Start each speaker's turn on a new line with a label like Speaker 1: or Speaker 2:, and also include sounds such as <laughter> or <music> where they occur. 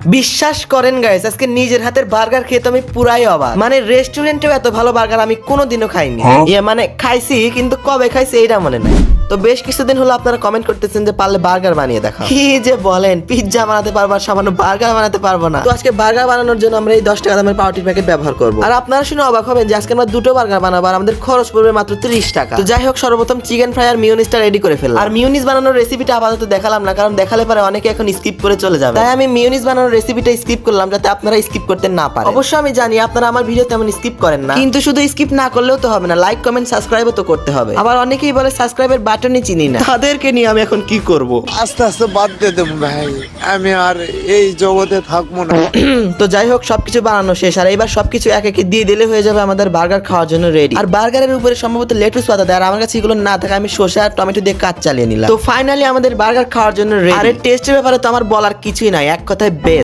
Speaker 1: বিশ্বাস করেন গাইস আজকে নিজের হাতের বার্গার খেয়ে তো আমি পুরাই অবাক। মানে রেস্টুরেন্টেও এত ভালো বার্গার আমি কোনোদিনও খাইনি। ইয়ে মানে খাইছি কিন্তু কবে খাইছি এইটা মনে নাই। তো বেশ কিছুদিন হলো আপনারা কমেন্ট করতেছেন যে পারলে বার্গার বানিয়ে দেখা কি যে বলেন পিৎজা বানাতে পারব আর সামান্য বার্গার বানাতে পারব না। তো আজকে বার্গার বানানোর জন্য আমরা এই দশ টাকা দামের পাউটির প্যাকেট ব্যবহার করব। আর আপনারা শুনে অবাক হবেন যে আজকে আমরা দুটো বার্গার বানাবো আর আমাদের খরচ পড়বে মাত্র ত্রিশ টাকা। তো যাই হোক সর্বপ্রথম চিকেন ফ্রাই আর মিউনিসটা রেডি করে ফেললাম। আর মিউনিস বানানোর রেসিপিটা আপাতত দেখালাম না কারণ দেখালে পরে অনেকে এখন স্কিপ করে চলে যাবে। তাই আমি মিউনিস বানানোর রেসিপিটা স্কিপ করলাম যাতে আপনারা স্কিপ করতে না পারেন। অবশ্য আমি জানি আপনারা আমার ভিডিও তেমন স্কিপ করেন না। কিন্তু শুধু স্কিপ না করলেও তো হবে না লাইক কমেন্ট সাবস্ক্রাইবও তো করতে হবে। আবার অনেকেই বলে সাবস্ক্রাইবের বাটনই চিনি না। তাদেরকে নিয়ে আমি এখন কি করব?
Speaker 2: আস্তে আস্তে বাদ দিয়ে দেবো ভাই। আমি আর এই জগতে থাকব না। <clears throat>
Speaker 1: তো যাই হোক সবকিছু বানানো শেষ। আর এবার সবকিছু এক একে দিয়ে দিলে হয়ে যাবে আমাদের বার্গার খাওয়ার জন্য রেডি আর বার্গারের উপরে সম্ভবত লেটুস পাতা দেয়। আর আমার কাছে এগুলো না থাকে আমি সর্ষে আর টমেটো দিয়ে কাজ চালিয়ে নিলাম। তো ফাইনালি আমাদের বার্গার খাওয়ার জন্য রেডি আর টেস্টের ব্যাপারে তো আমার বলার কিছুই নাই। এক কথায় বেস্ট